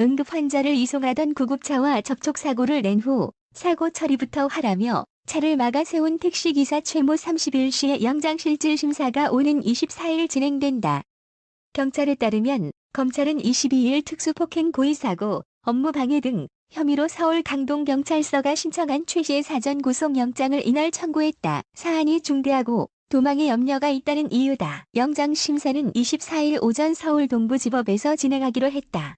응급 환자를 이송하던 구급차와 접촉사고를 낸 후 사고 처리부터 하라며 차를 막아 세운 택시기사 최모 31씨의 영장실질 심사가 오는 24일 진행된다. 경찰에 따르면 검찰은 22일 특수폭행 고의사고, 업무방해 등 혐의로 서울 강동경찰서가 신청한 최 씨의 사전 구속영장을 이날 청구했다. 사안이 중대하고 도망의 염려가 있다는 이유다. 영장 심사는 24일 오전 서울 동부지법에서 진행하기로 했다.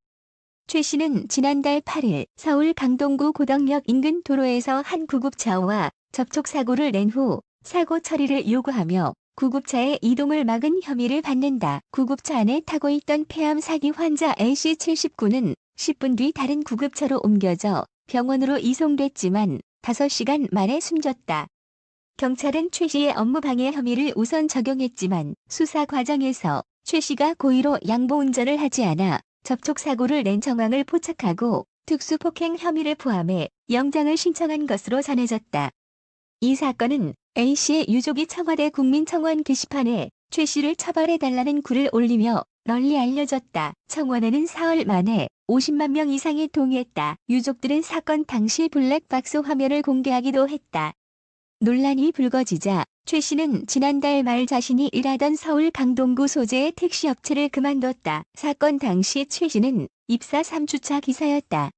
최 씨는 지난달 8일 서울 강동구 고덕역 인근 도로에서 한 구급차와 접촉사고를 낸 후 사고 처리를 요구하며 구급차의 이동을 막은 혐의를 받는다. 구급차 안에 타고 있던 폐암 사기 환자 A씨 79는 10분 뒤 다른 구급차로 옮겨져 병원으로 이송됐지만 5시간 만에 숨졌다. 경찰은 최 씨의 업무 방해 혐의를 우선 적용했지만 수사 과정에서 최 씨가 고의로 양보 운전을 하지 않아 접촉 사고를 낸 정황을 포착하고 특수폭행 혐의를 포함해 영장을 신청한 것으로 전해졌다. 이 사건은 A씨의 유족이 청와대 국민청원 게시판에 최 씨를 처벌해달라는 글을 올리며 널리 알려졌다. 청원에는 사흘 만에 50만 명 이상이 동의했다. 유족들은 사건 당시 블랙박스 화면을 공개하기도 했다. 논란이 불거지자 최 씨는 지난달 말 자신이 일하던 서울 강동구 소재의 택시 업체를 그만뒀다. 사건 당시 최 씨는 입사 3주차 기사였다.